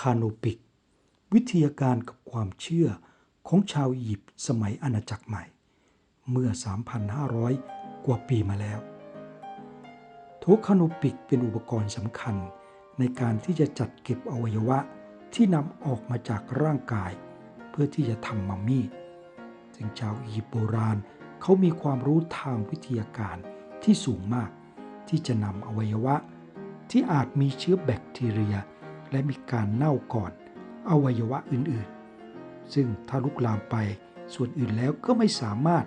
คาโนปิก วิทยาการกับความเชื่อของชาวอียิปต์สมัยอาณาจักรใหม่ เมื่อ 3,500 กว่าปีมาแล้วโถคาโนปิกเป็นอุปกรณ์สำคัญในการที่จะจัดเก็บอวัยวะที่นำออกมาจากร่างกาย เพื่อที่จะทำมัมมี่ซึ่งชาวอียิปต์โบราณเขามีความรู้ทางวิทยาการที่สูงมาก ที่จะนำอวัยวะที่อาจมีเชื้อแบคทีเรีย และมีการเน่าก่อนอวัยวะอื่นๆ ซึ่งถ้าลุกลามไปส่วนอื่นแล้วก็ไม่สามารถ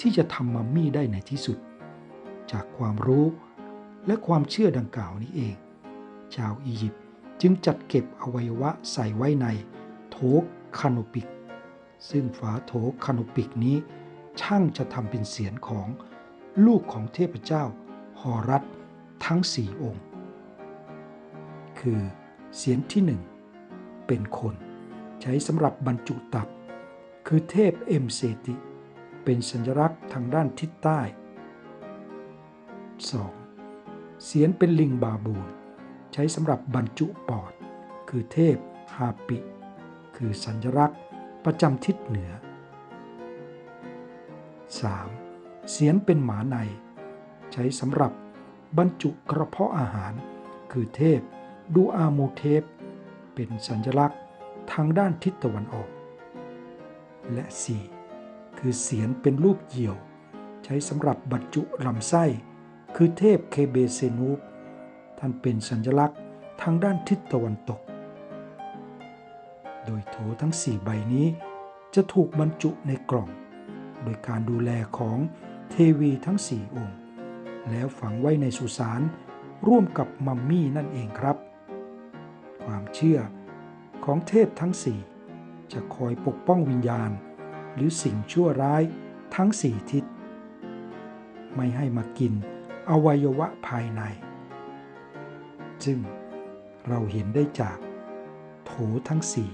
ที่จะทำมัมมี่ได้ในที่สุด จากความรู้และความเชื่อดังกล่าวนี้เอง ชาวอียิปต์จึงจัดเก็บอวัยวะใส่ไว้ในโถคานปิก ซึ่งฝาโถคานปิกนี้ช่างจะทำเป็นเสียงของลูกของเทพเจ้าฮอรัสทั้งสี่องค์ คือ เสียงที่หนึ่งเป็นคน ใช้สำหรับบรรจุตับ คือเทพเอ็มเซติ เป็นสัญลักษณ์ทางด้านทิศใต้ 2. เสียงเป็นลิงบาบูนใช้สำหรับบรรจุปอด คือเทพฮาปิ คือสัญลักษณ์ประจำทิศเหนือ 3. เสียงเป็นหมาใน ใช้สำหรับบรรจุกระเพาะอาหาร คือเทพ ดูอาโมเทปเป็นสัญลักษณ์ทางด้านทิศตะวันออก และ 4. คือเสียงเป็นรูปเหยี่ยว ใช้สำหรับบรรจุลำไส้ คือเทพเคเบเซนูปท่านเป็นสัญลักษณ์ทางด้านทิศตะวันตก โดยโถทั้ง 4 ใบนี้จะถูกบรรจุในกล่อง โดยการดูแลของเทวีทั้ง 4 องค์ แล้วฝังไว้ในสุสานร่วมกับมัมมี่นั่นเองครับ ความเชื่อของเทพทั้งสี่จะคอยปกป้องวิญญาณ หรือสิ่งชั่วร้ายทั้งสี่ทิศ ไม่ให้มากินอวัยวะภายใน ซึ่งเราเห็นได้จากโถทั้งสี่